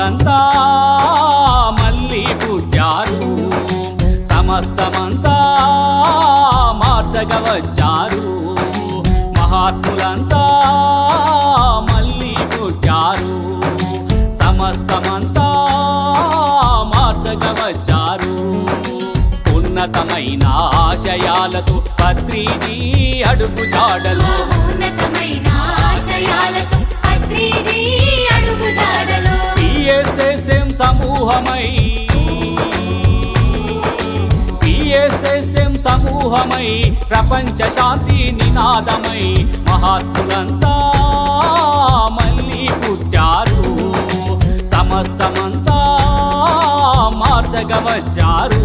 వారంతా మళ్ళీ పుట్టారు. సమస్తమంతా మార్చక వచ్చారు మహాత్ములంతా మళ్ళీ పుట్టారు. సమస్తమంతా మార్చక వచ్చారు ఉన్నతమైన ఆశయాలతో పత్రిజీ అడుగు జాడలు మహోన్నతమైన సమూహమై. పిఎస్ఎస్ఎం సమూహమై. ప్రపంచ శాంతి నినాదమై. మహాత్ములంతా మళ్ళీ పుట్టారు. సమస్తమంతా మార్చగవచ్చారు.